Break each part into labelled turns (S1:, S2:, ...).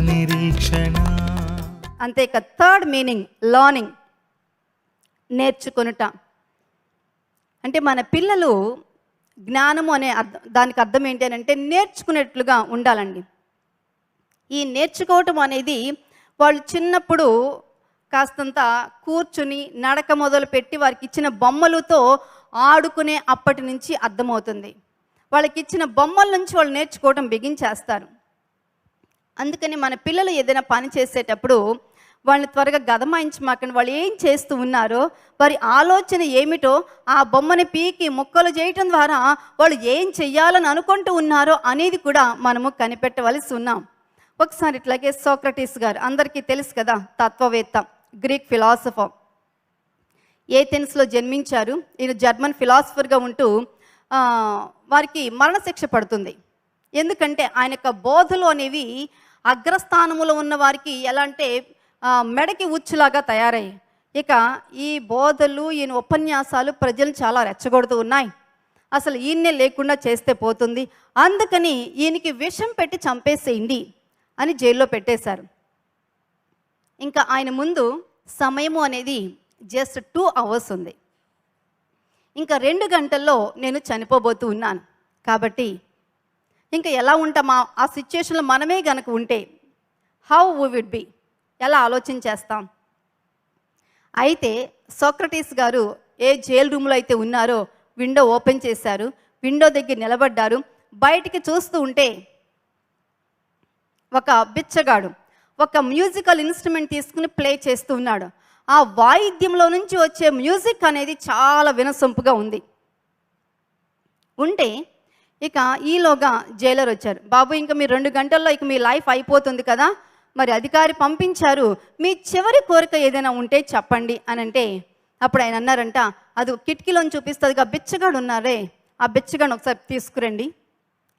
S1: నిరీక్షణ
S2: అంతే ఇక థర్డ్ మీనింగ్ లర్నింగ్. నేర్చుకొనుట. అంటే మన పిల్లలు జ్ఞానము అనే అర్థం దానికి అర్థం ఏంటి అని అంటే నేర్చుకునేట్లుగా ఉండాలండి. ఈ నేర్చుకోవటం అనేది వాళ్ళు చిన్నప్పుడు కాస్తంత కూర్చుని నడక మొదలు పెట్టి వారికి ఇచ్చిన బొమ్మలతో ఆడుకునే అప్పటి నుంచి అర్థమవుతుంది. వాళ్ళకి ఇచ్చిన బొమ్మల నుంచి వాళ్ళు నేర్చుకోవటం బిగించేస్తారు అందుకని మన పిల్లలు ఏదైనా పని చేసేటప్పుడు వాళ్ళని త్వరగా గదమాయించమాకండి. వాళ్ళు ఏం చేస్తూ ఉన్నారో వారి ఆలోచన ఏమిటో ఆ బొమ్మని పీకి ముక్కలు చేయటం ద్వారా వాళ్ళు ఏం చెయ్యాలని అనుకుంటూ ఉన్నారో అనేది కూడా మనము కనిపెట్టవలసి ఉన్నాం. ఒకసారి ఇట్లాగే సోక్రటీస్ గారు అందరికీ తెలుసు కదా తత్వవేత్త గ్రీక్ ఫిలాసఫర్. ఏథెన్స్లో జన్మించారు. ఈయన జర్మన్ ఫిలాసఫర్గా ఉంటూ వారికి మరణశిక్ష పడుతుంది. ఎందుకంటే ఆయన యొక్క బోధలు అనేవి అగ్రస్థానములో ఉన్న వారికి ఎలా అంటే మెడకి ఉచ్చులాగా తయారయ్యాయి ఇక ఈ బోధలు ఈయన ఉపన్యాసాలు ప్రజలు చాలా రెచ్చగొడుతూ ఉన్నాయి. అసలు ఈయన్నే లేకుండా చేస్తే పోతుంది. అందుకని ఈయనకి విషం పెట్టి చంపేసేయండి అని జైల్లో పెట్టేశారు. ఇంకా ఆయన ముందు సమయము అనేది జస్ట్ టూ అవర్స్ ఉంది. ఇంకా రెండు గంటల్లో నేను చనిపోబోతూ ఉన్నాను. కాబట్టి ఇంకా ఎలా ఉంటామా? ఆ సిచ్యుయేషన్లో మనమే కనుక ఉంటే హౌ వీ విడ్ బి ఎలా ఆలోచన చేస్తాం? అయితే సోక్రటీస్ గారు ఏ జైల్ రూమ్లో అయితే ఉన్నారో విండో ఓపెన్ చేశారు విండో దగ్గర నిలబడ్డారు బయటికి చూస్తూ ఉంటే ఒక బిచ్చగాడు ఒక మ్యూజికల్ ఇన్స్ట్రుమెంట్ తీసుకుని ప్లే చేస్తూ ఉన్నాడు. ఆ వాయిద్యంలో నుంచి వచ్చే మ్యూజిక్ అనేది చాలా వినసొంపుగా ఉంది. ఉంటే ఇక ఈలోగా జైలర్ వచ్చారు. బాబు ఇంకా మీరు రెండు గంటల్లో ఇక మీ లైఫ్ అయిపోతుంది కదా? మరి అధికారి పంపించారు. మీ చివరి కోరిక ఏదైనా ఉంటే చెప్పండి అని అంటే అప్పుడు ఆయన అన్నారంట అది కిటికీలోని చూపిస్తుందిగా బిచ్చగాడు ఉన్నారే. ఆ బిచ్చగాడు ఒకసారి తీసుకురండి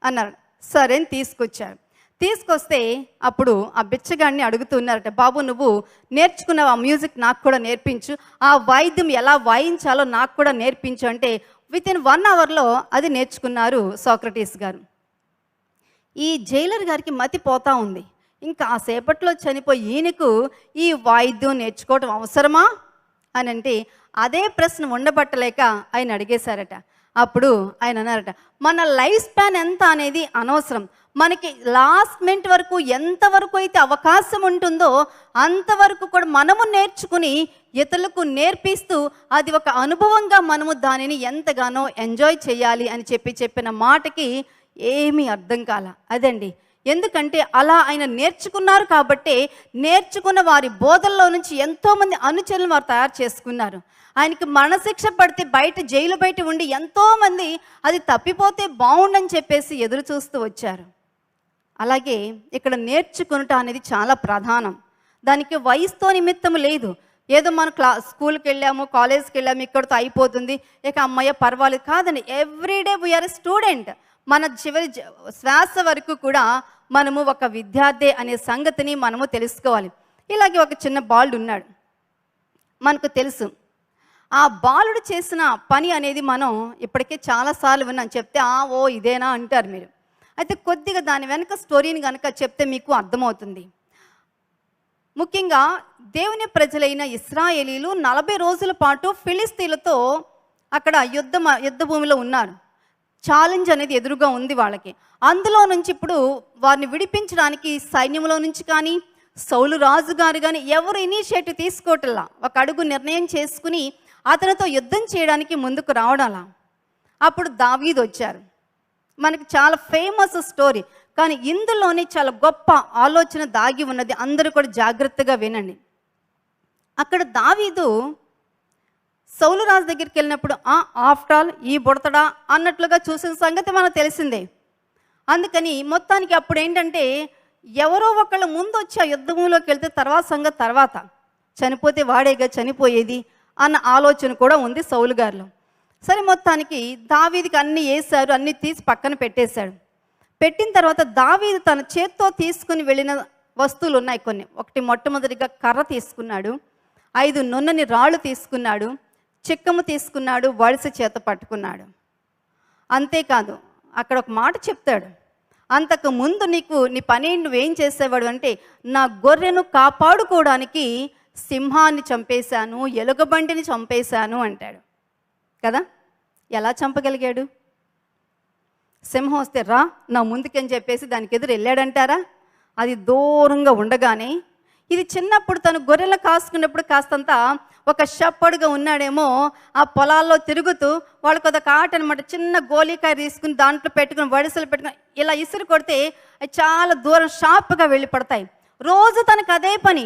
S2: అన్నారు. సరే అని తీసుకొచ్చారు. తీసుకొస్తే అప్పుడు ఆ బిచ్చగాడిని అడుగుతున్నారట బాబు నువ్వు నేర్చుకున్న ఆ మ్యూజిక్ నాకు కూడా నేర్పించు. ఆ వాయిద్యం ఎలా వాయించాలో నాకు కూడా నేర్పించు అంటే విత్ ఇన్ వన్ అవర్లో అది నేర్చుకున్నారు సోక్రటీస్ గారు. ఈ జైలర్ గారికి మతి పోతా ఉంది. ఇంకా ఆ సేపట్లో చనిపోయి ఈయనకు ఈ వాయిద్యం నేర్చుకోవటం అవసరమా? అని అంటే అదే ప్రశ్న ఉండబట్టలేక ఆయన అడిగేశారట. అప్పుడు ఆయన అన్నారట మన లైఫ్ స్పాన్ ఎంత అనేది అనవసరం. మనకి లాస్ట్ మినిట్ వరకు ఎంతవరకు అయితే అవకాశం ఉంటుందో అంతవరకు కూడా మనము నేర్చుకుని ఇతరులకు నేర్పిస్తూ అది ఒక అనుభవంగా మనము దానిని ఎంతగానో ఎంజాయ్ చేయాలి అని చెప్పి చెప్పిన మాటకి ఏమీ అర్థం కాల. అదండి. ఎందుకంటే అలా ఆయన నేర్చుకున్నారు కాబట్టి నేర్చుకున్న వారి బోధల్లో నుంచి ఎంతోమంది అనుచరులను వారు తయారు చేసుకున్నారు. ఆయనకి మరణశిక్ష పడితే బయట జైలు బయట ఉండి ఎంతోమంది అది తప్పిపోతే బాగుండని చెప్పేసి ఎదురు చూస్తూ వచ్చారు. అలాగే ఇక్కడ నేర్చుకునుట అనేది చాలా ప్రధానం. దానికి వయసుతో నిమిత్తం లేదు. ఏదో మనం క్లా స్కూల్కి వెళ్ళాము కాలేజ్కి వెళ్ళాము ఇక్కడితో అయిపోతుంది. ఇక అమ్మయ్య పర్వాలేదు కాదండి. ఎవ్రీడే వీఆర్ స్టూడెంట్ మన చివరి శ్వాస వరకు కూడా మనము ఒక విద్యార్థి అనే సంగతిని మనము తెలుసుకోవాలి. ఇలాగే ఒక చిన్న బాలుడు ఉన్నాడు. మనకు తెలుసు. ఆ బాలుడు చేసిన పని అనేది మనం ఇప్పటికే చాలాసార్లు విన్నాం. చెప్తే ఆ ఓ ఇదేనా? అంటారు మీరు. అయితే కొద్దిగా దాని వెనక స్టోరీని కనుక చెప్తే మీకు అర్థమవుతుంది. ముఖ్యంగా దేవుని ప్రజలైన ఇస్రాయేలీలు నలభై రోజుల పాటు ఫిలిస్తీన్లతో అక్కడ యుద్ధ యుద్ధ భూమిలో ఉన్నారు. ఛాలెంజ్ అనేది ఎదురుగా ఉంది వాళ్ళకి. అందులో నుంచి ఇప్పుడు వారిని విడిపించడానికి సైన్యంలో నుంచి కానీ సౌలు రాజు గారు కానీ ఎవరు ఇనిషియేటివ్ తీసుకోవటంలా ఒక అడుగు నిర్ణయం చేసుకుని అతనితో యుద్ధం చేయడానికి ముందుకు రావడాలా. అప్పుడు దావీద్ వచ్చారు. మనకి చాలా ఫేమస్ స్టోరీ కానీ ఇందులోనే చాలా గొప్ప ఆలోచన దాగి ఉన్నది. అందరూ కూడా జాగ్రత్తగా వినండి. అక్కడ దావీదు సౌలు రాజు దగ్గరికి వెళ్ళినప్పుడు ఆ ఆఫ్టర్ ఆల్ ఈ బుడతడా? అన్నట్లుగా చూసిన సంగతి మనకు తెలిసిందే. అందుకని మొత్తానికి అప్పుడు ఏంటంటే ఎవరో ఒకళ్ళు ముందు వచ్చి ఆ యుద్ధంలోకి వెళ్తే తర్వాత సంగతి తర్వాత. చనిపోతే వాడేగా చనిపోయేది? అన్న ఆలోచన కూడా ఉంది సౌలు గారిలో. సరే మొత్తానికి దావీదికి అన్ని వేశారు అన్ని తీసి పక్కన పెట్టేశాడు. పెట్టిన తర్వాత దావీదు తన చేత్తో తీసుకుని వెళ్ళిన వస్తువులు ఉన్నాయి కొన్ని. ఒకటి మొట్టమొదటిగా కర్ర తీసుకున్నాడు ఐదు నున్నని రాళ్ళు తీసుకున్నాడు చిక్కము తీసుకున్నాడు వడిస చేత పట్టుకున్నాడు. అంతేకాదు అక్కడ ఒక మాట చెప్తాడు అంతకు ముందు నీకు నీ పని నువ్వేం చేసేవాడు? అంటే నా గొర్రెను కాపాడుకోవడానికి సింహాన్ని చంపేశాను ఎలుగబంటిని చంపేశాను అంటాడు. కదా? ఎలా చంపగలిగాడు? సింహం వస్తే రా నా ముందుకని చెప్పేసి దానికి ఎదురు వెళ్ళాడంటారా? అది దూరంగా ఉండగానే ఇది చిన్నప్పుడు తను గొర్రెలు కాసుకున్నప్పుడు కాస్తంత ఒక షప్పడుగా ఉన్నాడేమో ఆ పొలాల్లో తిరుగుతూ వాళ్ళకి ఒక ఆట అనమాట చిన్న గోలీకాయ తీసుకుని దాంట్లో పెట్టుకుని వడిసలు పెట్టుకుని ఇలా ఇసురు కొడితే చాలా దూరం షార్ప్గా వెళ్ళి పడతాయి రోజు తనకు అదే పని.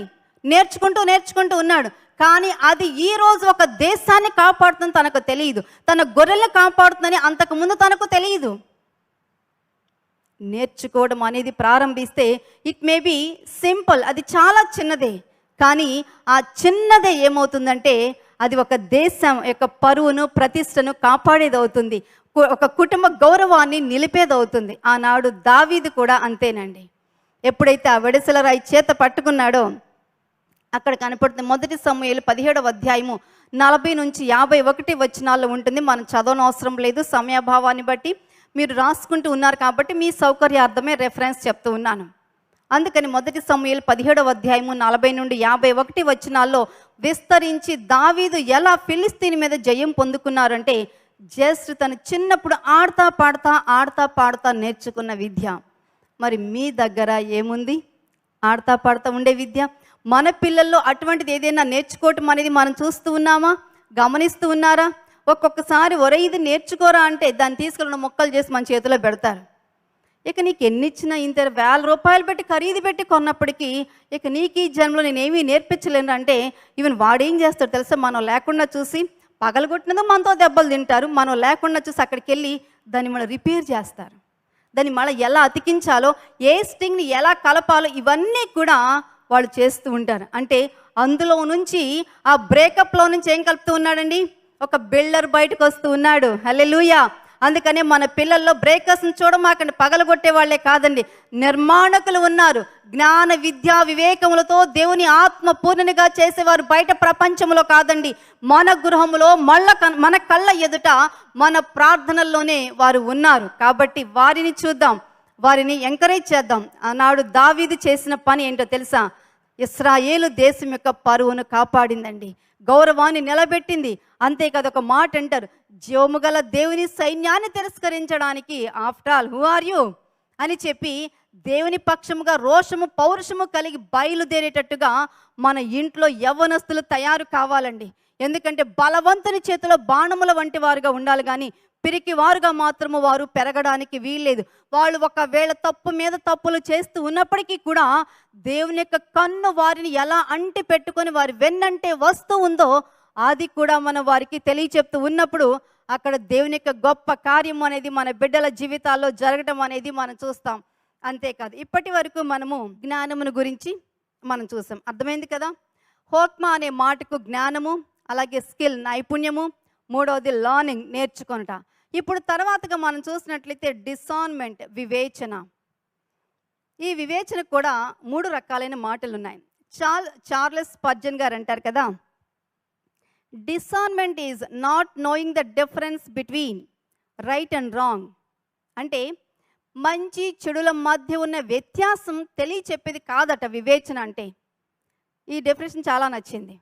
S2: నేర్చుకుంటూ నేర్చుకుంటూ ఉన్నాడు. కానీ అది ఈ రోజు ఒక దేశాన్ని కాపాడుతుంది తనకు తెలియదు. తన గొర్రెలను కాపాడుతుందని అంతకుముందు తనకు తెలియదు. నేర్చుకోవడం అనేది ప్రారంభిస్తే ఇట్ మే బి సింపుల్ అది చాలా చిన్నదే. కానీ ఆ చిన్నదే ఏమవుతుందంటే అది ఒక దేశం యొక్క పరువును ప్రతిష్టను కాపాడేది అవుతుంది ఒక కుటుంబ గౌరవాన్ని నిలిపేది అవుతుంది ఆనాడు దావీది కూడా అంతేనండి. ఎప్పుడైతే ఆ వెడసల రాయి చేత పట్టుకున్నాడో అక్కడ కనపడుతుంది. మొదటి సమయాలు పదిహేడవ అధ్యాయము నలభై నుంచి యాభై ఒకటి వచనాల్లో ఉంటుంది. మనం చదవనవసరం లేదు. సమయాభావాన్ని బట్టి మీరు రాసుకుంటూ ఉన్నారు కాబట్టి మీ సౌకర్యార్థమే రెఫరెన్స్ చెప్తూ ఉన్నాను. అందుకని మొదటి సమయాలు పదిహేడవ అధ్యాయము నలభై నుండి యాభై ఒకటి వచనాల్లో విస్తరించి దావీదు ఎలా ఫిలిస్తీన్ మీద జయం పొందుకున్నారంటే జస్ట్ తను చిన్నప్పుడు ఆడతా పాడతా ఆడతా పాడతా నేర్చుకున్న విద్య. మరి మీ దగ్గర ఏముంది? ఆడతా పాడతా ఉండే విద్య. మన పిల్లల్లో అటువంటిది ఏదైనా నేర్చుకోవటం అనేది మనం చూస్తూ ఉన్నామా? గమనిస్తూ ఉన్నారా? ఒక్కొక్కసారి ఒరే ఇది నేర్చుకోరా అంటే దాన్ని తీసుకెళ్ళిన మొక్కలు చేసి మన చేతిలో పెడతారు. ఇక నీకు ఎన్ని ఇచ్చినా ఇంత వేల రూపాయలు పెట్టి ఖరీదు పెట్టి కొన్నప్పటికీ ఇక నీకు ఈ జన్మలో నేనేమీ నేర్పించలేను అంటే ఈవెన్ వాడేం చేస్తాడు తెలుసా? మనం లేకుండా చూసి పగలగొట్టినదో మనతో దెబ్బలు తింటారు. మనం లేకుండా చూసి అక్కడికి వెళ్ళి దాన్ని మనం రిపేర్ చేస్తారు. దాన్ని మళ్ళీ ఎలా అతికించాలో ఏ స్టింగ్ని ఎలా కలపాలో ఇవన్నీ కూడా వాళ్ళు చేస్తూ ఉంటారు. అంటే అందులో నుంచి ఆ బ్రేకప్లో నుంచి ఏం కలుపుతూ ఉన్నాడండి? ఒక బిల్డర్ బయటకు వస్తూ ఉన్నాడు. హలే లూయా అందుకనే మన పిల్లల్లో బ్రేకర్స్ని చూడమాకండి. పగలగొట్టే వాళ్ళే కాదండి. నిర్మాణకులు ఉన్నారు. జ్ఞాన విద్యా వివేకములతో దేవుని ఆత్మ పూర్ణనిగా చేసేవారు బయట ప్రపంచంలో కాదండి. మన గృహములో మళ్ళ మన కళ్ళ ఎదుట మన ప్రార్థనల్లోనే వారు ఉన్నారు. కాబట్టి వారిని చూద్దాం. వారిని ఎంకరేజ్ చేద్దాం. ఆనాడు దావీదు చేసిన పని ఏంటో తెలుసా? ఇస్రాయేలు దేశం యొక్క పరువును కాపాడిందండి. గౌరవాన్ని నిలబెట్టింది. అంతేకాదు ఒక మాట అంటారు జీవము గల దేవుని సైన్యాన్ని తిరస్కరించడానికి after all who are you? అని చెప్పి దేవుని పక్షముగా రోషము పౌరుషము కలిగి బయలుదేరేటట్టుగా మన ఇంట్లో యవ్వనస్తులు తయారు కావాలండి. ఎందుకంటే బలవంతుని చేతిలో బాణముల వంటి వారుగా ఉండాలి కానీ పిరికి వారుగా మాత్రము వారు పెరగడానికి వీల్లేదు. వాళ్ళు ఒకవేళ తప్పు మీద తప్పులు చేస్తూ ఉన్నప్పటికీ కూడా దేవుని యొక్క కన్ను వారిని ఎలా అంటి పెట్టుకొని వారి వెన్నంటే వస్తూ ఉందో అది కూడా మనం వారికి తెలియచెప్తూ ఉన్నప్పుడు అక్కడ దేవుని యొక్క గొప్ప కార్యం అనేది మన బిడ్డల జీవితాల్లో జరగడం అనేది మనం చూస్తాం. అంతేకాదు ఇప్పటి వరకు మనము జ్ఞానమును గురించి మనం చూసాం. అర్థమైంది కదా? హోక్మా అనే మాటకు జ్ఞానము అలాగే స్కిల్ నైపుణ్యము మూడవది లర్నింగ్ నేర్చుకొనుట. ఇప్పుడు తర్వాతగా మనం చూసినట్లయితే డిసాన్మెంట్ వివేచన. ఈ వివేచనకు కూడా మూడు రకాలైన మాటలు ఉన్నాయి చార్ చార్లెస్ పర్జన్ గారు అంటారు కదా discernment is not knowing the difference between right and wrong అంటే మంచి చెడుల మధ్య ఉన్న వ్యత్యాసం తెలియచెప్పేది కాదట వివేచన అంటే. ఈ డెఫినేషన్ చాలా నచ్చింది.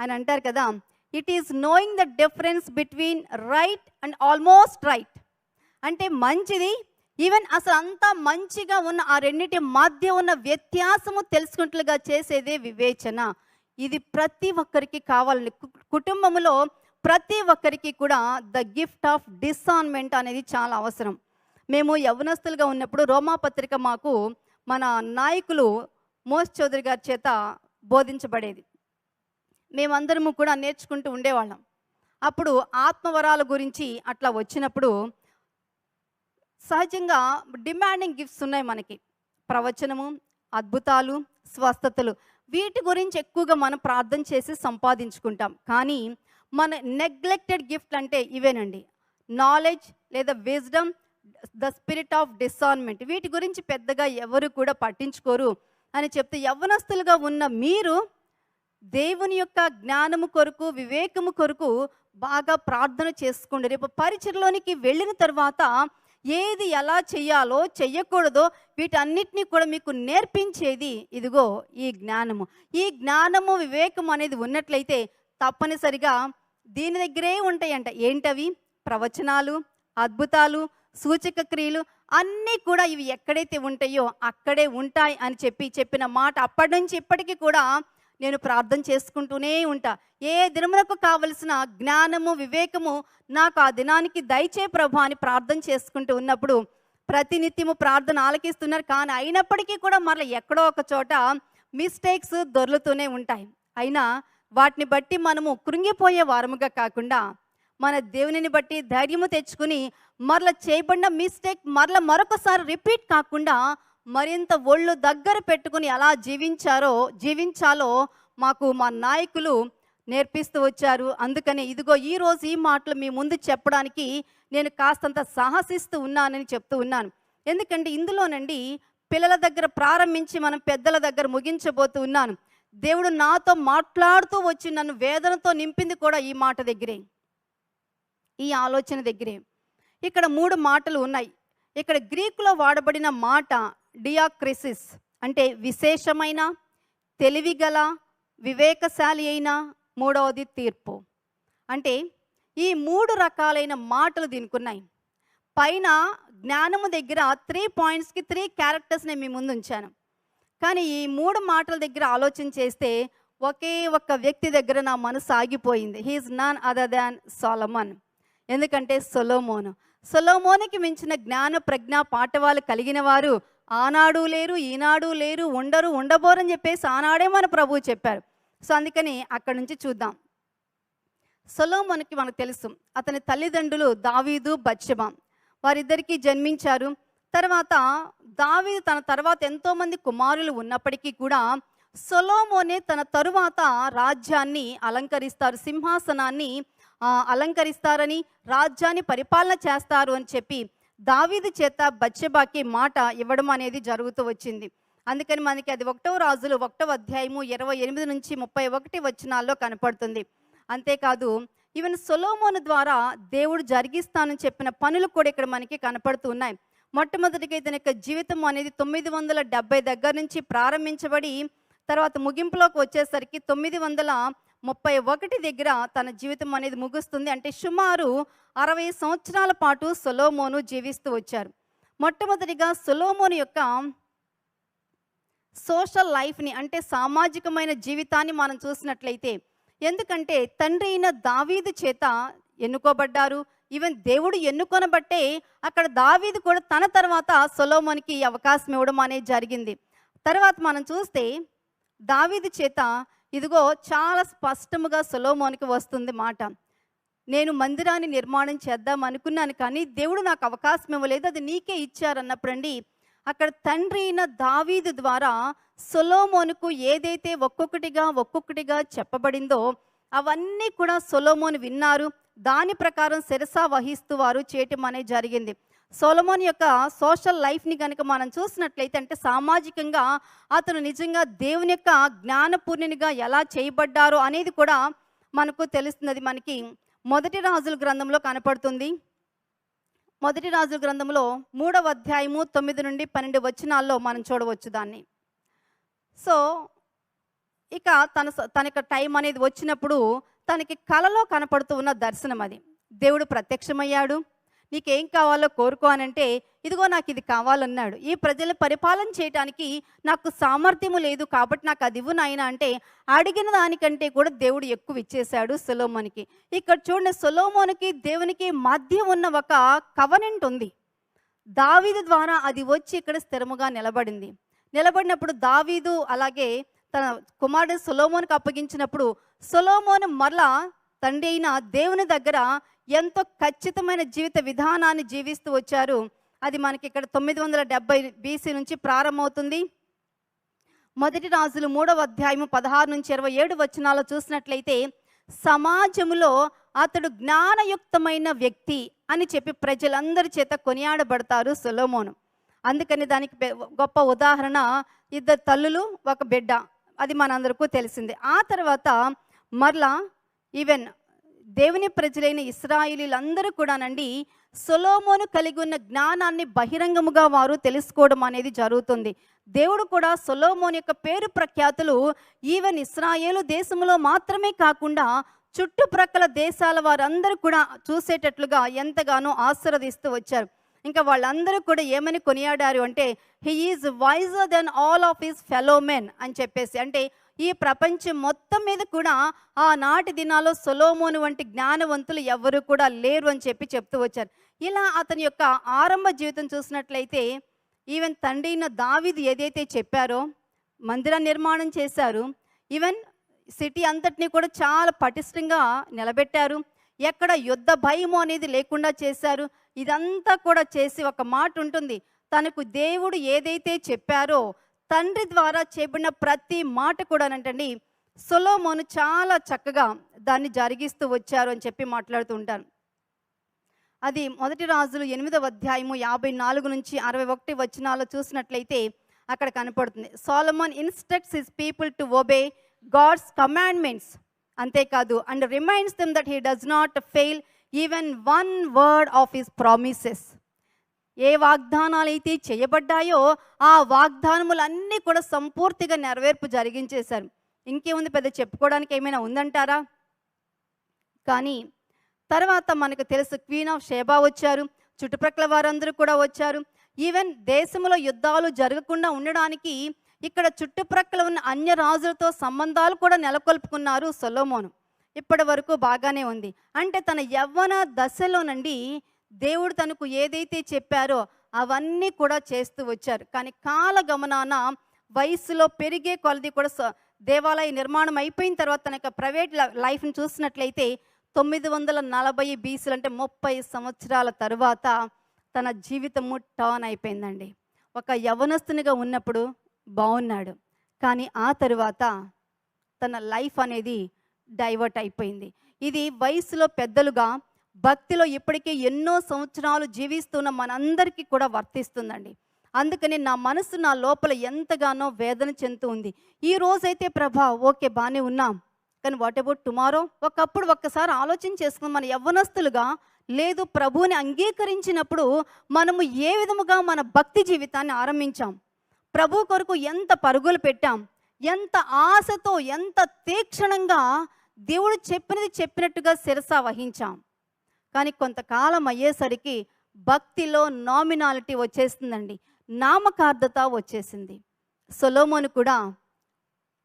S2: అని అంటారు కదా it is knowing the difference between right and almost right అంటే మంచిది. ఈవెన్ అసలు అంతా మంచిగా ఉన్న ఆ రెండింటి మధ్య ఉన్న వ్యత్యాసము తెలుసుకున్నట్లుగా చేసేదే వివేచన. ఇది ప్రతి ఒక్కరికి కావాలని. కుటుంబంలో ప్రతి ఒక్కరికి కూడా ద గిఫ్ట్ ఆఫ్ డిసాన్మెంట్ అనేది చాలా అవసరం. మేము యవనస్తులుగా ఉన్నప్పుడు రోమాపత్రిక మాకు మన నాయకులు మోస్ చౌదరి గారి చేత బోధించబడేది. మేమందరము కూడా నేర్చుకుంటూ ఉండేవాళ్ళం. అప్పుడు ఆత్మవరాల గురించి అట్లా వచ్చినప్పుడు సహజంగా డిమాండింగ్ గిఫ్ట్స్ ఉన్నాయి మనకి. ప్రవచనము అద్భుతాలు స్వస్థతలు వీటి గురించి ఎక్కువగా మనం ప్రార్థన చేసి సంపాదించుకుంటాం. కానీ మన నెగ్లెక్టెడ్ గిఫ్ట్ అంటే ఇవేనండి. నాలెడ్జ్ లేదా wisdom the spirit of discernment వీటి గురించి పెద్దగా ఎవరు కూడా పట్టించుకోరు అని చెప్తే యవ్వనస్తులుగా ఉన్న మీరు దేవుని యొక్క జ్ఞానము కొరకు వివేకము కొరకు బాగా ప్రార్థన చేసుకోండి రేపు పరిచయలోనికి వెళ్ళిన తర్వాత ఏది ఎలా చేయాలో చెయ్యకూడదో వీటన్నిటినీ కూడా మీకు నేర్పించేది ఇదిగో ఈ జ్ఞానము. ఈ జ్ఞానము వివేకం అనేది ఉన్నట్లయితే తప్పనిసరిగా దీని దగ్గరే ఉంటాయంట. ఏంటవి? ప్రవచనాలు అద్భుతాలు సూచక క్రియలు అన్నీ కూడా ఇవి ఎక్కడైతే ఉంటాయో అక్కడే ఉంటాయి అని చెప్పి చెప్పిన మాట అప్పటి నుంచి ఇప్పటికీ కూడా నేను ప్రార్థన చేసుకుంటూనే ఉంటా. ఏ దినమునకు కావలసిన జ్ఞానము వివేకము నాకు ఆ దినానికి దయచే ప్రభు అని ప్రార్థన చేసుకుంటూ ఉన్నప్పుడు ప్రతినిత్యము ప్రార్థన ఆలకిస్తున్నారు. కానీ అయినప్పటికీ కూడా మరలా ఎక్కడో ఒక చోట మిస్టేక్స్ దొర్లుతూనే ఉంటాయి. అయినా వాటిని బట్టి మనము కృంగిపోయే వారముగా కాకుండా మన దేవునిని బట్టి ధైర్యము తెచ్చుకుని మరల చేయబడిన మిస్టేక్ మరల మరొకసారి రిపీట్ కాకుండా మరింత ఒళ్ళు దగ్గర పెట్టుకుని ఎలా జీవించారో జీవించాలో మాకు మా నాయకులు నేర్పిస్తూ వచ్చారు. అందుకని ఇదిగో ఈ రోజు ఈ మాటలు మీ ముందు చెప్పడానికి నేను కాస్తంత సాహసిస్తూ ఉన్నానని చెప్తూ ఉన్నాను. ఎందుకంటే ఇందులోనండి పిల్లల దగ్గర ప్రారంభించి మనం పెద్దల దగ్గర ముగించబోతూ ఉన్నాను. దేవుడు నాతో మాట్లాడుతూ వచ్చి నన్ను వేదనతో నింపింది కూడా ఈ మాట దగ్గరే. ఈ ఆలోచన దగ్గరే. ఇక్కడ మూడు మాటలు ఉన్నాయి. ఇక్కడ గ్రీకులో వాడబడిన మాట డియాక్రిసిస్ అంటే విశేషమైన తెలివిగల వివేకశాలి అయిన మూడవది తీర్పు. అంటే ఈ మూడు రకాలైన మాటలు దీనికి ఉన్నాయి పైన జ్ఞానము దగ్గర త్రీ పాయింట్స్కి త్రీ క్యారెక్టర్స్ నేను మీ ముందు ఉంచాను కానీ ఈ మూడు మాటల దగ్గర ఆలోచన చేస్తే ఒకే ఒక్క వ్యక్తి దగ్గర నా మనసు ఆగిపోయింది. He is none other than Solomon ఎందుకంటే సొలోమోను. సొలోమోనికి మించిన జ్ఞాన ప్రజ్ఞ పాఠవాలు కలిగిన వారు ఆనాడు లేరు ఈనాడు లేరు ఉండరు ఉండబోరని చెప్పేసి ఆనాడే మన ప్రభువు చెప్పారు. సో అందుకని అక్కడి నుంచి చూద్దాం. సొలోమోనికి మనకు తెలుసు అతని తల్లిదండ్రులు దావీదు బత్షెబ వారిద్దరికీ జన్మించారు. తర్వాత దావీదు తన తర్వాత ఎంతోమంది కుమారులు ఉన్నప్పటికీ కూడా సొలోమోనే తన తరువాత రాజ్యాన్ని అలంకరిస్తారు సింహాసనాన్ని అలంకరిస్తారని రాజ్యాన్ని పరిపాలన చేస్తారు అని చెప్పి దావీదు చేత బచ్చబాకి మాట ఇవ్వడం అనేది జరుగుతూ వచ్చింది. అందుకని మనకి అది ఒకటవ రాజులు ఒకటవ అధ్యాయము ఇరవై ఎనిమిది నుంచి ముప్పై ఒకటి వచనాల్లో కనపడుతుంది. అంతేకాదు ఈవెన్ సొలోమోను ద్వారా దేవుడు జరిగిస్తానని చెప్పిన పనులు కూడా ఇక్కడ మనకి కనపడుతూ ఉన్నాయి. మొట్టమొదటిగా ఇతని యొక్క జీవితం అనేది తొమ్మిది వందల డెబ్బై దగ్గర నుంచి ప్రారంభించబడి తర్వాత ముగింపులోకి వచ్చేసరికి తొమ్మిది వందల ముప్పై ఒకటి దగ్గర తన జీవితం అనేది ముగుస్తుంది. అంటే సుమారు అరవై సంవత్సరాల పాటు సొలోమోను జీవిస్తూ వచ్చారు. మొట్టమొదటిగా సొలోమోను యొక్క సోషల్ లైఫ్ని అంటే సామాజికమైన జీవితాన్ని మనం చూసినట్లయితే ఎందుకంటే తండ్రి అయిన దావీదు చేత ఎన్నుకోబడ్డారు. ఈవెన్ దేవుడు ఎన్నుకొనబట్టే అక్కడ దావీదు కూడా తన తర్వాత సొలోమోనికి అవకాశం ఇవ్వడం అనేది జరిగింది. తర్వాత మనం చూస్తే దావీదు చేత ఇదిగో చాలా స్పష్టముగా సులోమోనికి వస్తుంది మాట. నేను మందిరాన్ని నిర్మాణం చేద్దాం అనుకున్నాను కానీ దేవుడు నాకు అవకాశం ఇవ్వలేదు అది నీకే ఇచ్చారన్నప్పుడండి అక్కడ తండ్రి అయిన దావీదు ద్వారా సొలోమోనుకు ఏదైతే ఒక్కొక్కటిగా ఒక్కొక్కటిగా చెప్పబడిందో అవన్నీ కూడా సొలోమోను విన్నారు. దాని ప్రకారం శిరసా వహిస్తూ వారు చేయటం అనేది జరిగింది. సోలమోన్ యొక్క సోషల్ లైఫ్ని కనుక మనం చూసినట్లయితే అంటే సామాజికంగా అతను నిజంగా దేవుని యొక్క జ్ఞానపూర్ణినిగా ఎలా చేయబడ్డారో అనేది కూడా మనకు తెలుస్తున్నది. మనకి మొదటి రాజుల గ్రంథంలో కనపడుతుంది. మొదటి రాజుల గ్రంథంలో మూడవ అధ్యాయము తొమ్మిది నుండి పన్నెండు వచనాల్లో మనం చూడవచ్చు దాన్ని. సో ఇక తన స- తన యొక్క టైం అనేది వచ్చినప్పుడు తనకి కలలో కనపడుతూ ఉన్న దర్శనం అది. దేవుడు ప్రత్యక్షమయ్యాడు. నీకేం కావాలో కోరుకో అనంటే ఇదిగో నాకు ఇది కావాలన్నాడు. ఈ ప్రజలు పరిపాలన చేయటానికి నాకు సామర్థ్యము లేదు కాబట్టి నాకు అది ఇవ్వు నాయన అంటే అడిగిన దానికంటే కూడా దేవుడు ఎక్కువ ఇచ్చేశాడు సొలోమోనికి. ఇక్కడ చూడండి సొలోమోనికి దేవునికి మధ్య ఉన్న ఒక కవనెంట్ ఉంది. దావీదు ద్వారా అది వచ్చి ఇక్కడ స్థిరముగా నిలబడింది. నిలబడినప్పుడు దావీదు అలాగే తన కుమారుడు సొలోమోనికి అప్పగించినప్పుడు సొలోమోను మరలా తండ్రి అయిన దేవుని దగ్గర ఎంతో ఖచ్చితమైన జీవిత విధానాన్ని జీవిస్తూ వచ్చారు. అది మనకి ఇక్కడ తొమ్మిది వందల డెబ్బై బీసీ నుంచి ప్రారంభమవుతుంది. మొదటి రాజులు మూడవ అధ్యాయము పదహారు నుంచి ఇరవై ఏడు వచనాలు చూసినట్లయితే సమాజములో అతడు జ్ఞానయుక్తమైన వ్యక్తి అని చెప్పి ప్రజలందరి చేత కొనియాడబడతారు సొలోమోను. అందుకని దానికి గొప్ప ఉదాహరణ ఇద్దరు తల్లులు ఒక బిడ్డ. అది మనందరికీ తెలిసింది. ఆ తర్వాత మరలా ఈవెన్ దేవుని ప్రజలైన ఇస్రాయిలీలందరూ కూడానండి సొలోమోను కలిగి ఉన్న జ్ఞానాన్ని బహిరంగముగా వారు తెలుసుకోవడం అనేది జరుగుతుంది. దేవుడు కూడా సొలోమోన్ యొక్క పేరు ప్రఖ్యాతులు ఈవెన్ ఇస్రాయేలు దేశంలో మాత్రమే కాకుండా చుట్టుప్రక్కల దేశాల వారందరూ కూడా చూసేటట్లుగా ఎంతగానో ఆశీర్వదిస్తూ వచ్చారు. ఇంకా వాళ్ళందరూ కూడా ఏమని కొనియాడారు అంటే he is wiser than all of his fellow men అని చెప్పేసి. అంటే ఈ ప్రపంచం మొత్తం మీద కూడా ఆనాటి దినాల్లో సొలోమోను వంటి జ్ఞానవంతులు ఎవరు కూడా లేరు అని చెప్పి చెప్తూ వచ్చారు. ఇలా అతని యొక్క ఆరంభ జీవితం చూసినట్లయితే ఈవెన్ తండ్రి అయిన ఏదైతే చెప్పారో మందిర నిర్మాణం చేశారు ఈవెన్ సిటీ అంతటిని కూడా చాలా పటిష్టంగా నిలబెట్టారు ఎక్కడ యుద్ధ భయము అనేది లేకుండా చేశారు ఇదంతా కూడా చేసి ఒక మాట ఉంటుంది. తనకు దేవుడు ఏదైతే చెప్పారో తండ్రి ద్వారా చెప్పిన ప్రతి మాట కూడా అంటండి సొలోమోను చాలా చక్కగా దాన్ని జరిగిస్తూ వచ్చారు అని చెప్పి మాట్లాడుతూ ఉంటారు. అది మొదటి రాజులు ఎనిమిదవ అధ్యాయము యాభై నాలుగు నుంచి అరవై ఒకటి వచనాలు చూసినట్లయితే అక్కడ కనపడుతుంది. Solomon instructs his people to obey God's commandments. అంతేకాదు and reminds them that he does not fail even one word of his promises. ఏ వాగ్దానాలు అయితే చేయబడ్డాయో ఆ వాగ్దానములన్నీ కూడా సంపూర్తిగా నెరవేర్పు జరిగించేశారు. ఇంకేముంది పెద్ద చెప్పుకోవడానికి ఏమైనా ఉందంటారా? కానీ తర్వాత మనకు తెలుసు క్వీన్ ఆఫ్ షేబా వచ్చారు చుట్టుప్రక్కల వారందరూ కూడా వచ్చారు. ఈవెన్ దేశంలో యుద్ధాలు జరగకుండా ఉండడానికి ఇక్కడ చుట్టుప్రక్కల ఉన్న అన్య రాజులతో సంబంధాలు కూడా నెలకొల్పుకున్నారు సొలోమోను. ఇప్పటి వరకు బాగానే ఉంది. అంటే తన యవ్వన దశలో నుండి దేవుడు తనకు ఏదైతే చెప్పారో అవన్నీ కూడా చేస్తూ వచ్చారు. కానీ కాలగమనాన వయసులో పెరిగే కొలది కూడా దేవాలయ నిర్మాణం అయిపోయిన తర్వాత తన యొక్క ప్రైవేట్ లైఫ్ని చూసినట్లయితే తొమ్మిది వందల నలభై బీసీలు అంటే ముప్పై సంవత్సరాల తరువాత తన జీవితము టర్న్ అయిపోయిందండి. ఒక యవనస్తునిగా ఉన్నప్పుడు బాగున్నాడు. కానీ ఆ తరువాత తన లైఫ్ అనేది డైవర్ట్ అయిపోయింది. ఇది వయసులో పెద్దలుగా భక్తిలో ఇప్పటికే ఎన్నో సంవత్సరాలు జీవిస్తున్న మనందరికీ కూడా వర్తిస్తుందండి. అందుకని నా మనసు నా లోపల ఎంతగానో వేదన చెందుతూ ఉంది. ఈ రోజైతే ప్రభా ఓకే బాగానే ఉన్నాం. కానీ వాట్ అబౌట్ టుమారో ఒకప్పుడు ఒక్కసారి ఆలోచన చేసుకుని మన యవ్వనస్తులుగా లేదు ప్రభువుని అంగీకరించినప్పుడు మనము ఏ విధముగా మన భక్తి జీవితాన్ని ఆరంభించాం? ప్రభు కొరకు ఎంత పరుగులు పెట్టాం? ఎంత ఆశతో ఎంత తీక్షణంగా దేవుడు చెప్పినది చెప్పినట్టుగా శిరస వహించాం. కానీ కొంతకాలం అయ్యేసరికి భక్తిలో నామినాలిటీ వచ్చేసిందండి నామకార్థత వచ్చేసింది. సొలోమోను కూడా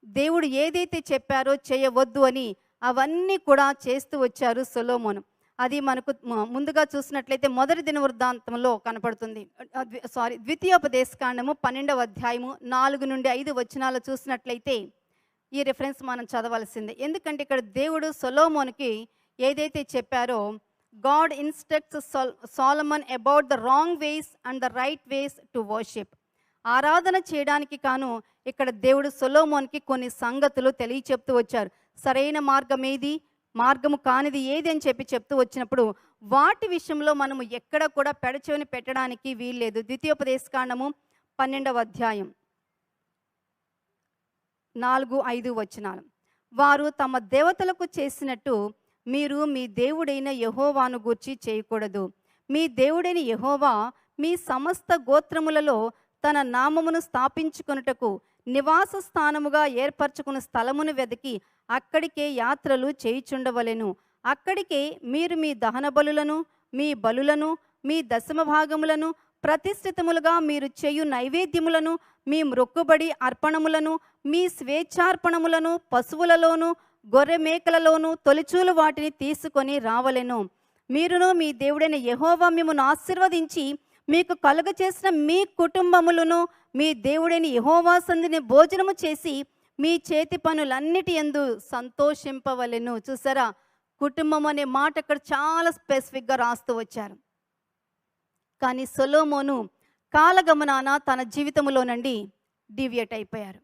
S2: దేవుడు ఏదైతే చెప్పారో చేయవద్దు అని అవన్నీ కూడా చేస్తూ వచ్చారు సొలోమోను. అది మనకు ముందుగా చూసినట్లయితే మొదటి దిన వృద్ధాంతంలో కనపడుతుంది సారీ ద్వితీయోపదేశకాండము పన్నెండవ అధ్యాయము నాలుగు నుండి ఐదు వచనాలు చూసినట్లయితే ఈ రిఫరెన్స్ మనం చదవాల్సిందే. ఎందుకంటే ఇక్కడ దేవుడు సొలోమోన్కి ఏదైతే చెప్పారో God instructs Solomon about the wrong ways and the right ways to worship ఆరాధన చేయడానికి కాను ఇక్కడ దేవుడు సొలోమోన్కి కొన్ని సంగతులు తెలియచెప్తూ వచ్చారు. సరైన మార్గం ఏది? మార్గము కానిది ఏది అని చెప్పి చెప్తూ వచ్చినప్పుడు వాటి విషయంలో మనము ఎక్కడ కూడా పెడచెవిని పెట్టడానికి వీల్లేదు. ద్వితీయోపదేశకాండము పన్నెండవ అధ్యాయం. నాలుగు ఐదు వచనాలు. వారు తమ దేవతలకు చేసినట్టు మీరు మీ దేవుడైన యహోవాను గూర్చి చేయకూడదు. మీ దేవుడైన యహోవా మీ సమస్త గోత్రములలో తన నామమును స్థాపించుకొనుటకు నివాస స్థానముగా ఏర్పరచుకున్న స్థలమును వెతికి అక్కడికే యాత్రలు చేయుచుండవలెను. అక్కడికే మీరు మీ దహన బలులను మీ బలులను మీ దశమ భాగములను ప్రతిష్ఠితములుగా మీరు చేయు నైవేద్యములను మీ మ్రొక్కుబడి అర్పణములను మీ స్వేచ్ఛార్పణములను పశువులలోను గొర్రె మేకలలోను తొలిచూలు వాటిని తీసుకొని రావలెను. మీరును మీ దేవుడైన యహోవా మిమ్మను ఆశీర్వదించి మీకు కలుగ చేసిన మీ కుటుంబములను మీ దేవుడైన యహోవా సంధిని భోజనము చేసి మీ చేతి పనులన్నిటి ఎందు సంతోషింపవలెను. చూసారా? కుటుంబం అనే మాట అక్కడ చాలా స్పెసిఫిక్గా రాస్తూ వచ్చారు. కానీ సొలోమోను కాలగమనాన తన జీవితంలో నుండి డివియేట్ అయిపోయారు.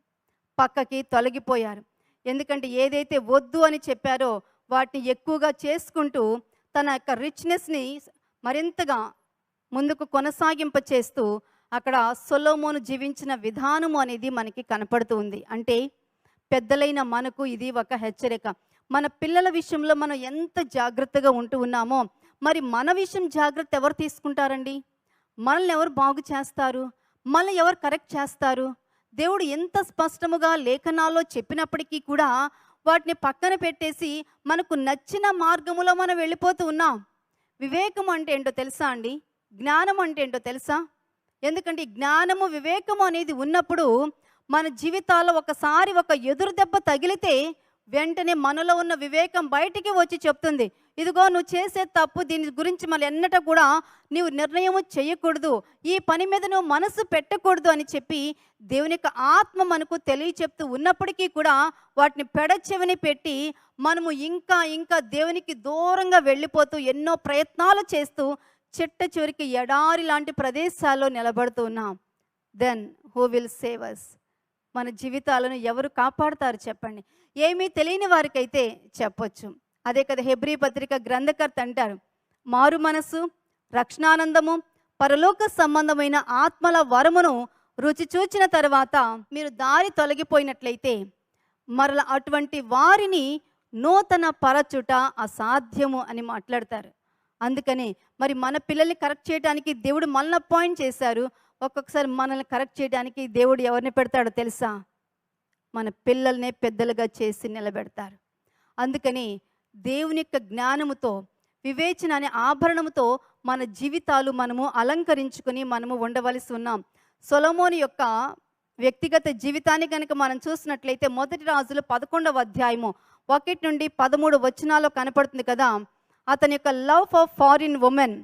S2: పక్కకి తొలగిపోయారు. ఎందుకంటే ఏదైతే వద్దు అని చెప్పారో వాటిని ఎక్కువగా చేసుకుంటూ తన యొక్క రిచ్నెస్ని మరింతగా ముందుకు కొనసాగింప చేస్తూ అక్కడ సొలోమోను జీవించిన విధానము అనేది మనకి కనపడుతుంది అంటే పెద్దలైన మనకు ఇది ఒక హెచ్చరిక. మన పిల్లల విషయంలో మనం ఎంత జాగ్రత్తగా ఉంటూ ఉన్నామో మరి మన విషయం జాగ్రత్త ఎవరు తీసుకుంటారండి? మనల్ని ఎవరు బాగు చేస్తారు? మనల్ని ఎవరు కరెక్ట్ చేస్తారు? దేవుడు ఎంత స్పష్టముగా లేఖనాల్లో చెప్పినప్పటికీ కూడా వాటిని పక్కన పెట్టేసి మనకు నచ్చిన మార్గములో మనం వెళ్ళిపోతూ ఉన్నాం. వివేకం అంటే ఏంటో తెలుసా అండి? జ్ఞానం అంటే ఏంటో తెలుసా? ఎందుకంటే జ్ఞానము వివేకము అనేది ఉన్నప్పుడు మన జీవితాల్లో ఒకసారి ఒక ఎదురు దెబ్బ తగిలితే వెంటనే మనలో ఉన్న వివేకం బయటికి వచ్చి చెప్తుంది. ఇదిగో నువ్వు చేసే తప్పు దీని గురించి మళ్ళీ ఎన్నట కూడా నీవు నిర్ణయం చేయకూడదు. ఈ పని మీద నువ్వు మనసు పెట్టకూడదు అని చెప్పి దేవుని యొక్క ఆత్మ మనకు తెలియచెప్తూ ఉన్నప్పటికీ కూడా వాటిని పెడచెవిని పెట్టి మనము ఇంకా ఇంకా దేవునికి దూరంగా వెళ్ళిపోతూ ఎన్నో ప్రయత్నాలు చేస్తూ చిట్ట చివరికి ఎడారి లాంటి ప్రదేశాల్లో నిలబడుతూ ఉన్నాం. Then who will save us మన జీవితాలను ఎవరు కాపాడుతారు చెప్పండి. ఏమీ తెలియని వారికైతే చెప్పొచ్చు. అదే కదా హెబ్రీ పత్రిక గ్రంథకర్త అంటారు మారు మనసు రక్షణానందము పరలోక సంబంధమైన ఆత్మల వరమును రుచి చూచిన తర్వాత మీరు దారి తొలగిపోయినట్లయితే మరల అటువంటి వారిని నూతన పరచుట అసాధ్యము అని మాట్లాడతారు. అందుకని మరి మన పిల్లల్ని కరెక్ట్ చేయడానికి దేవుడు మనల్ని పాయింట్ చేశారు. ఒక్కొక్కసారి మనల్ని కరెక్ట్ చేయడానికి దేవుడు ఎవరిని పెడతాడో తెలుసా? మన పిల్లల్నే పెద్దలుగా చేసి నిలబెడతారు. అందుకని దేవుని యొక్క జ్ఞానముతో వివేచన అనే ఆభరణముతో మన జీవితాలు మనము అలంకరించుకుని మనము ఉండవలసి ఉన్నాం. సొలమోని యొక్క వ్యక్తిగత జీవితాన్ని కనుక మనం చూసినట్లయితే మొదటి రాజులు పదకొండవ అధ్యాయము ఒకటి నుండి పదమూడు వచనాల్లో కనపడుతుంది కదా? అతని యొక్క లవ్ ఫర్ ఫారిన్ ఉమెన్.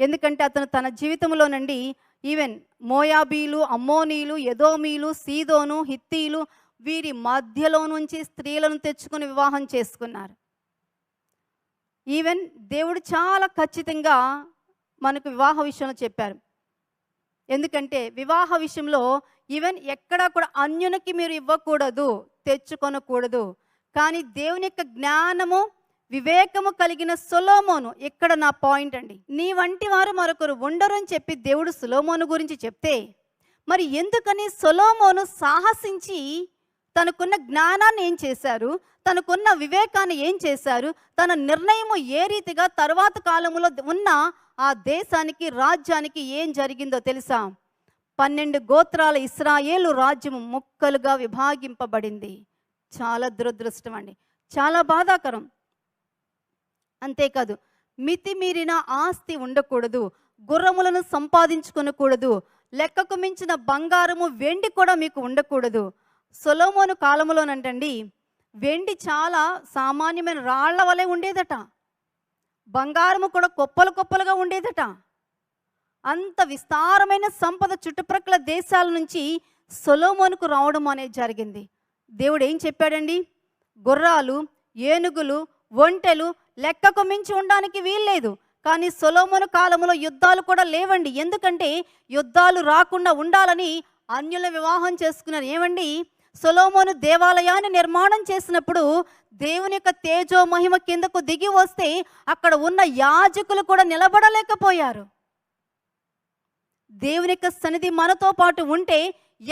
S2: ఎందుకంటే అతను తన జీవితంలో నుండి ఈవెన్ మోయాబీలు అమ్మోనీలు ఎదోమీలు సీదోను హిత్తీలు వీరి మధ్యలో నుంచి స్త్రీలను తెచ్చుకుని వివాహం చేసుకున్నారు. ఈవెన్ దేవుడు చాలా ఖచ్చితంగా మనకు వివాహ విషయంలో చెప్పారు. ఎందుకంటే వివాహ విషయంలో ఈవెన్ ఎక్కడా కూడా అన్యునికి మీరు ఇవ్వకూడదు తెచ్చుకొనకూడదు. కానీ దేవుని యొక్క జ్ఞానము వివేకము కలిగిన సొలోమోను ఇక్కడ నా పాయింట్ అండి. నీ వంటి వారు మరొకరు ఉండరు అని చెప్పి దేవుడు సులోమోను గురించి చెప్తే మరి ఎందుకని సొలోమోను సాహసించి తనకున్న జ్ఞానాన్ని ఏం చేశారు? తనకున్న వివేకాన్ని ఏం చేశారు? తన నిర్ణయము ఏ రీతిగా తరువాత కాలంలో ఉన్న ఆ దేశానికి రాజ్యానికి ఏం జరిగిందో తెలుసా? పన్నెండు గోత్రాల ఇస్రాయేలు రాజ్యము ముక్కలుగా విభాగింపబడింది. చాలా దురదృష్టం అండి. చాలా బాధాకరం. అంతేకాదు మితిమీరిన ఆస్తి ఉండకూడదు గుర్రములను సంపాదించుకొనకూడదు లెక్కకు మించిన బంగారము వెండి కూడా మీకు ఉండకూడదు. సొలోమోను కాలంలోనంటండి వెండి చాలా సామాన్యమైన రాళ్ళ వలె ఉండేదట. బంగారము కూడా కుప్పలు కుప్పలుగా ఉండేదట. అంత విస్తారమైన సంపద చుట్టుప్రక్కల దేశాల నుంచి సొలోమోనుకు రావడం అనేది జరిగింది. దేవుడు ఏం చెప్పాడండి? గుర్రాలు ఏనుగులు ఒంటెలు లెక్కకు మించి ఉండడానికి వీల్లేదు. కానీ సొలోమోను కాలంలో యుద్ధాలు కూడా లేవండి. ఎందుకంటే యుద్ధాలు రాకుండా ఉండాలని అన్యుల వివాహం చేసుకున్నారు. ఏమండి? సొలోమోను దేవాలయాన్ని నిర్మాణం చేసినప్పుడు దేవుని యొక్క తేజో మహిమ కిందకు దిగి వస్తే అక్కడ ఉన్న యాజకులు కూడా నిలబడలేకపోయారు. దేవుని యొక్క సన్నిధి మనతో పాటు ఉంటే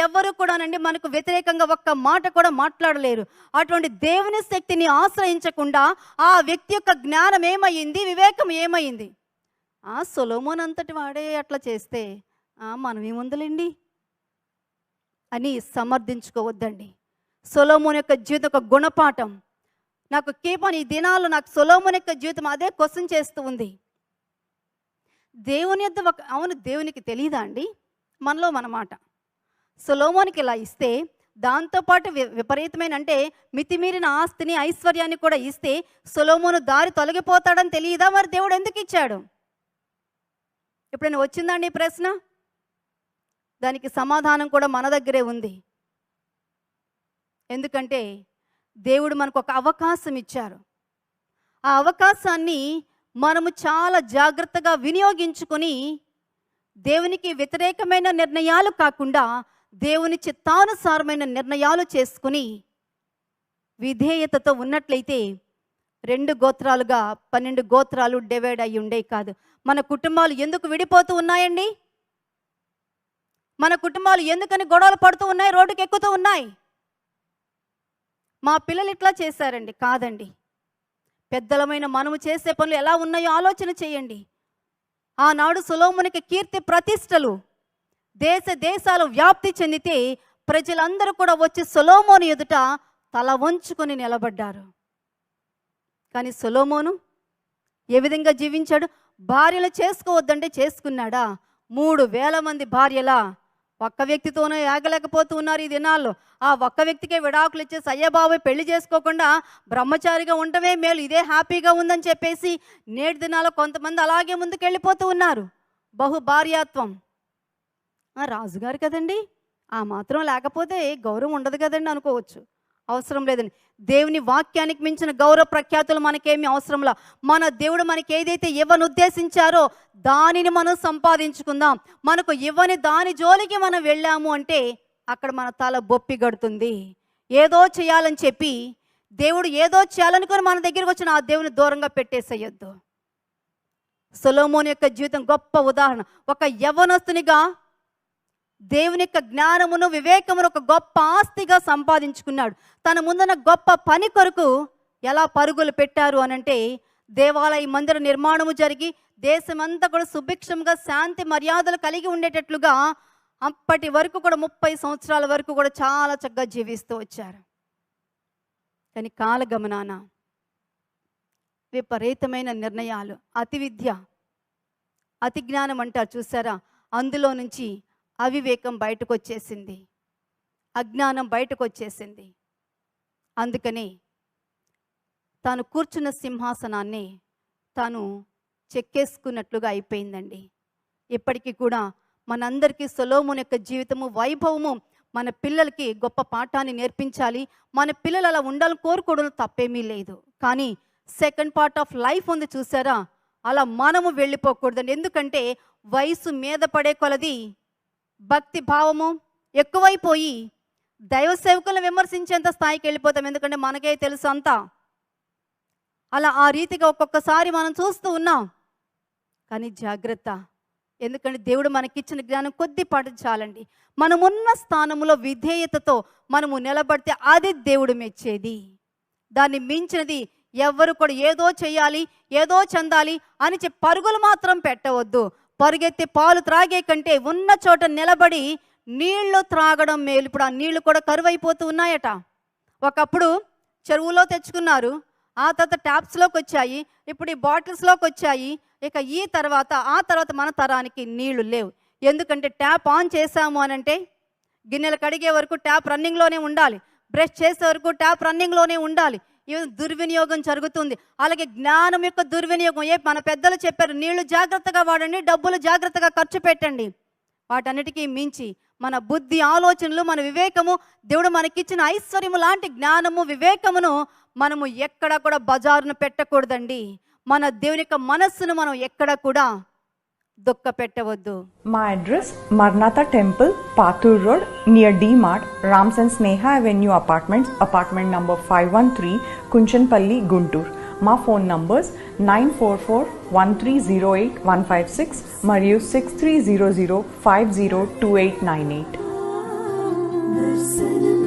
S2: ఎవరు కూడానండి మనకు వ్యతిరేకంగా ఒక్క మాట కూడా మాట్లాడలేరు. అటువంటి దేవుని శక్తిని ఆశ్రయించకుండా ఆ వ్యక్తి యొక్క జ్ఞానం ఏమయ్యింది వివేకం ఏమైంది? ఆ సొలోమోన్ అంతటి వాడే అట్లా చేస్తే ఆ మనం ఏముందలేండి అని సమర్థించుకోవద్దండి. సొలోమోన్ యొక్క జీవితం ఒక గుణపాఠం. నాకు కేవలం ఈ దినాలు నాకు సొలోమోన్ యొక్క జీవితం అదే క్వశ్చన్ చేస్తూ ఉంది. దేవుని యొక్క ఒక అవును దేవునికి తెలియదా అండి? మనలో మన మాట. సొలోమోనికి ఇలా ఇస్తే దాంతోపాటు వి- విపరీతమైన అంటే మితిమీరిన ఆస్తిని ఐశ్వర్యాన్ని కూడా ఇస్తే సొలోమోను దారి తొలగిపోతాడని తెలియదా మరి దేవుడు ఎందుకు ఇచ్చాడు? ఎప్పుడైనా వచ్చిందండి ఈ ప్రశ్న? దానికి సమాధానం కూడా మన దగ్గరే ఉంది. ఎందుకంటే దేవుడు మనకు ఒక అవకాశం ఇచ్చారు. ఆ అవకాశాన్ని మనము చాలా జాగ్రత్తగా వినియోగించుకొని దేవునికి వ్యతిరేకమైన నిర్ణయాలు కాకుండా దేవుని చిత్తానుసారమైన నిర్ణయాలు చేసుకుని విధేయతతో ఉన్నట్లయితే రెండు గోత్రాలుగా పన్నెండు గోత్రాలు డివైడ్ అయి ఉండే కాదు. మన కుటుంబాలు ఎందుకు విడిపోతూ ఉన్నాయండి? మన కుటుంబాలు ఎందుకని గొడవలు పడుతూ ఉన్నాయి రోడ్డుకి ఎక్కుతూ ఉన్నాయి? మా పిల్లలు ఇట్లా చేశారండి కాదండి. పెద్దలమైన మనము చేసే పనులు ఎలా ఉన్నాయో ఆలోచన చేయండి. ఆనాడు సులోమునికి కీర్తి ప్రతిష్టలు దేశ దేశాలు వ్యాప్తి చెందితే ప్రజలందరూ కూడా వచ్చి సొలోమోను ఎదుట తల వంచుకొని నిలబడ్డారు. కానీ సొలోమోను ఏ విధంగా జీవించాడు? భార్యలు చేసుకోవద్దంటే చేసుకున్నాడా? మూడు వేల మంది భార్యలా ఒక్క వ్యక్తితోనే ఆగలేకపోతూ ఉన్నారు ఈ దినాల్లో. ఆ ఒక్క వ్యక్తికే విడాకులు ఇచ్చేసి అయ్యబాబు పెళ్ళి చేసుకోకుండా బ్రహ్మచారిగా ఉండమే మేలు. ఇదే హ్యాపీగా ఉందని చెప్పేసి నేటి దినాల్లో కొంతమంది అలాగే ముందుకెళ్ళిపోతూ ఉన్నారు. బహు భార్యాత్వం రాజుగారు కదండి? ఆ మాత్రం లేకపోతే గౌరవం ఉండదు కదండి అనుకోవచ్చు. అవసరం లేదండి. దేవుని వాక్యానికి మించిన గౌరవ ప్రఖ్యాతులు మనకేమి అవసరంలా మన దేవుడు మనకి ఏదైతే ఇవ్వని ఉద్దేశించారో దానిని మనం సంపాదించుకుందాం. మనకు ఇవ్వని దాని జోలికి మనం వెళ్ళాము అంటే అక్కడ మన తల బొప్పి గడుతుంది. ఏదో చేయాలని చెప్పి దేవుడు ఏదో చేయాలనుకొని మన దగ్గరికి వచ్చిన ఆ దేవుని దూరంగా పెట్టేసేయొద్దు. సొలోమోన్ యొక్క జీవితం గొప్ప ఉదాహరణ. ఒక యవనస్తునిగా దేవుని యొక్క జ్ఞానమును వివేకమును ఒక గొప్ప ఆస్తిగా సంపాదించుకున్నాడు. తన ముందున గొప్ప పని కొరకు ఎలా పరుగులు పెట్టారు అనంటే దేవాలయ మందిర నిర్మాణము జరిగి దేశమంతా కూడా సుభిక్షంగా శాంతి మర్యాదలు కలిగి ఉండేటట్లుగా అప్పటి వరకు కూడా ముప్పై సంవత్సరాల వరకు కూడా చాలా చక్కగా జీవిస్తూ వచ్చారు. కానీ కాలగమనాన విపరీతమైన నిర్ణయాలు అతి విద్య అతి జ్ఞానం అంటారు చూసారా? అందులో నుంచి అవివేకం బయటకు వచ్చేసింది అజ్ఞానం బయటకు వచ్చేసింది అందుకని తాను కూర్చున్న సింహాసనాన్ని తాను చెక్కేసుకున్నట్లుగా అయిపోయిందండి. ఇప్పటికీ కూడా మనందరికీ సొలోమున్ యొక్క జీవితము వైభవము మన పిల్లలకి గొప్ప పాఠాన్ని నేర్పించాలి. మన పిల్లలు అలా ఉండాలని కోరుకోవడం తప్పేమీ లేదు. కానీ సెకండ్ పార్ట్ ఆఫ్ లైఫ్ ఉంది చూసారా? అలా మనము వెళ్ళిపోకూడదండి. ఎందుకంటే వయసు మీద పడే కొలది భక్తి భావము ఎక్కువైపోయి దైవ సేవకులను విమర్శించేంత స్థాయికి వెళ్ళిపోతాం. ఎందుకంటే మనకే తెలుసు అంతా. అలా ఆ రీతిగా ఒక్కొక్కసారి మనం చూస్తూ ఉన్నాం. కానీ జాగ్రత్త. ఎందుకంటే దేవుడు మనకిచ్చిన జ్ఞానం కొద్ది పాటించాలండి మనమున్న స్థానంలో విధేయతతో మనము నిలబడితే అది దేవుడు మెచ్చేది. దాన్ని మించినది ఎవరు కూడా ఏదో చేయాలి ఏదో చెందాలి అని చెప్పి పరుగులు మాత్రం పెట్టవద్దు. పరుగెత్తి పాలు త్రాగే కంటే ఉన్న చోట నిలబడి నీళ్ళు త్రాగడం మేలు. ఇప్పుడు ఆ నీళ్ళు కూడా కరువైపోతూ ఉన్నాయట. ఒకప్పుడు చెరువులో తెచ్చుకున్నారు. ఆ తర్వాత ట్యాప్స్లోకి వచ్చాయి. ఇప్పుడు ఈ బాటిల్స్లోకి వచ్చాయి. ఇక ఈ తర్వాత ఆ తర్వాత మన తరానికి నీళ్ళు లేవు. ఎందుకంటే ట్యాప్ ఆన్ చేసాము అనంటే గిన్నెలు కడిగే వరకు ట్యాప్ రన్నింగ్లోనే ఉండాలి. బ్రష్ చేసే వరకు ట్యాప్ రన్నింగ్లోనే ఉండాలి. ఇది దుర్వినియోగం జరుగుతుంది. అలాగే జ్ఞానం యొక్క దుర్వినియోగం. ఏ మన పెద్దలు చెప్పారు నీళ్ళు జాగ్రత్తగా వాడండి డబ్బులు జాగ్రత్తగా ఖర్చు పెట్టండి. వాటన్నిటికీ మించి మన బుద్ధి ఆలోచనలు మన వివేకము దేవుడు మనకిచ్చిన ఐశ్వర్యము లాంటి జ్ఞానము వివేకమును మనము ఎక్కడ కూడా బజారును పెట్టకూడదండి. మన దేవుని యొక్క మనస్సును మనం ఎక్కడ కూడా దుఃఖ పెట్టవద్దు
S3: మా address మర్నాథ temple Pathur road near D Mart Ramson Sneha avenue apartments apartment number five one three Kunchanpalli Guntur. మా phone numbers nine four four one three zero eight one five six మరియు six three zero zero five zero two eight nine eight
S4: Mercy.